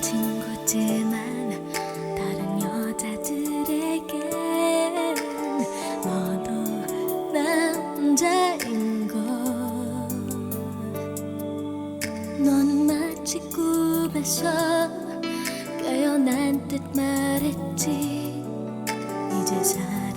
친구지만 다른 여자들에겐 너도 남자인 걸 너는 마치 꿈에서 깨어난 듯 말했지. 이제 사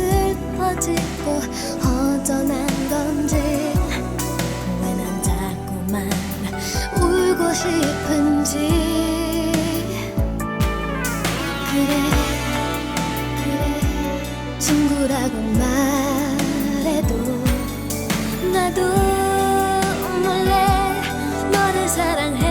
슬퍼지고 허전한 건지 왜 난 자꾸만 울고 싶은지. 그래 그래 친구라고 말해도 나도 사랑했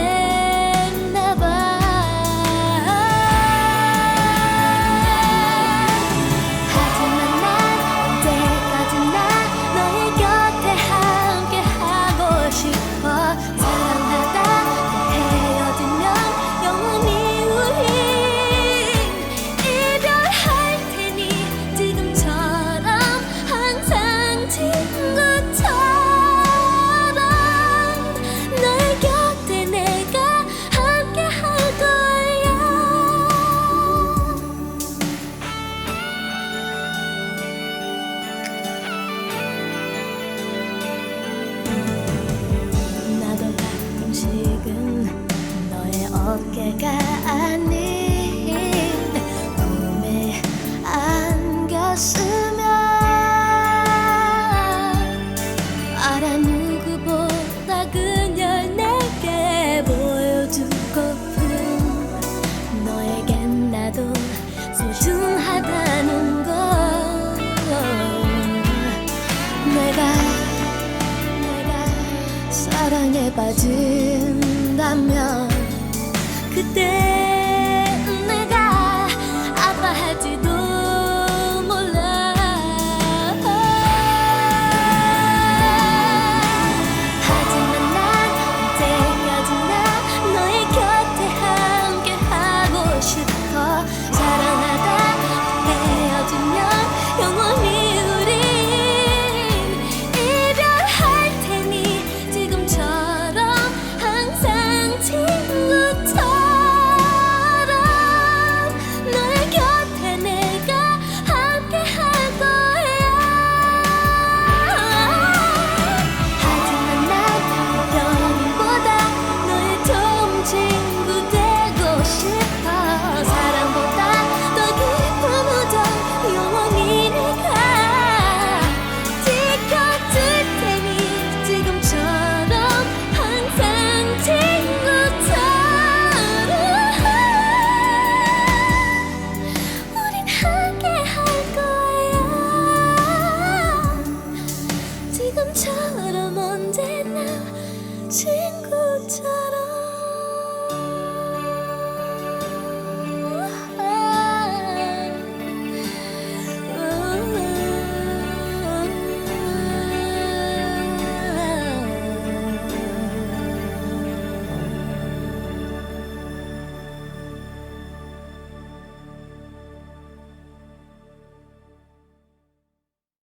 빠진다면